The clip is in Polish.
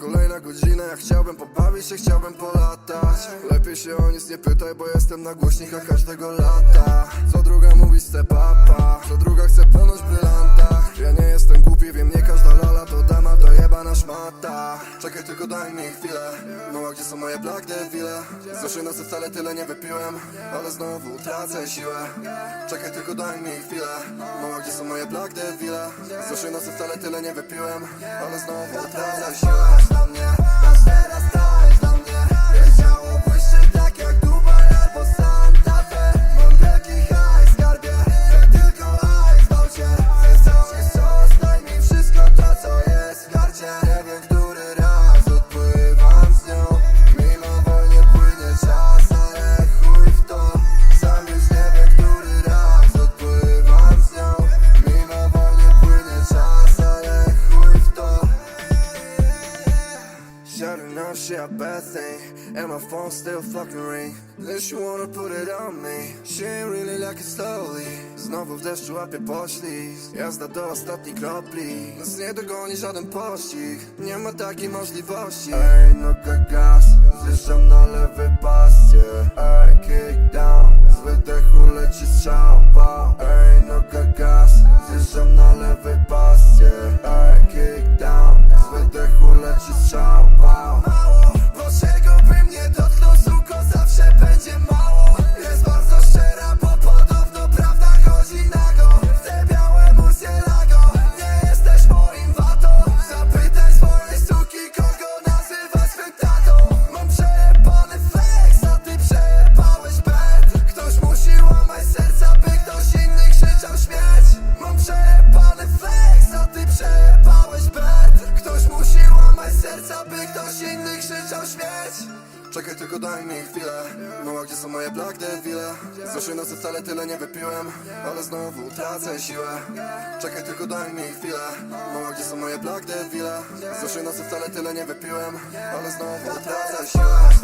Kolejna godzina, ja chciałbym pobawić się, chciałbym polatać. Lepiej się o nic nie pytaj, bo jestem na głośnikach każdego lata. Co druga mówi step upa, co druga chce płynąć szmata Czekaj tylko daj mi chwilę, no a gdzie są moje black devile? Z zeszłej nocy wcale tyle nie wypiłem, ale znowu tracę siłę. Czekaj tylko daj mi chwilę, no a gdzie są moje black devile? Z zeszłej nocy wcale tyle nie wypiłem, ale znowu tracę siłę Out shit, a bad thing And my phone still fucking ring. Unless you wanna put it on me. She ain't really like it slowly Znowu w deszczu łapie poślizg Jazda do ostatniej kropli Nas nie dogoni żaden pościg. Nie ma takiej możliwości. Ej, no gagas Czekaj tylko daj mi chwilę No a gdzie są moje black devile? Z zeszłej nocy wcale tyle nie wypiłem Ale znowu tracę siłę Czekaj tylko daj mi chwilę No a gdzie są moje black devile? Z zeszłej nocy wcale tyle nie wypiłem Ale znowu tracę siłę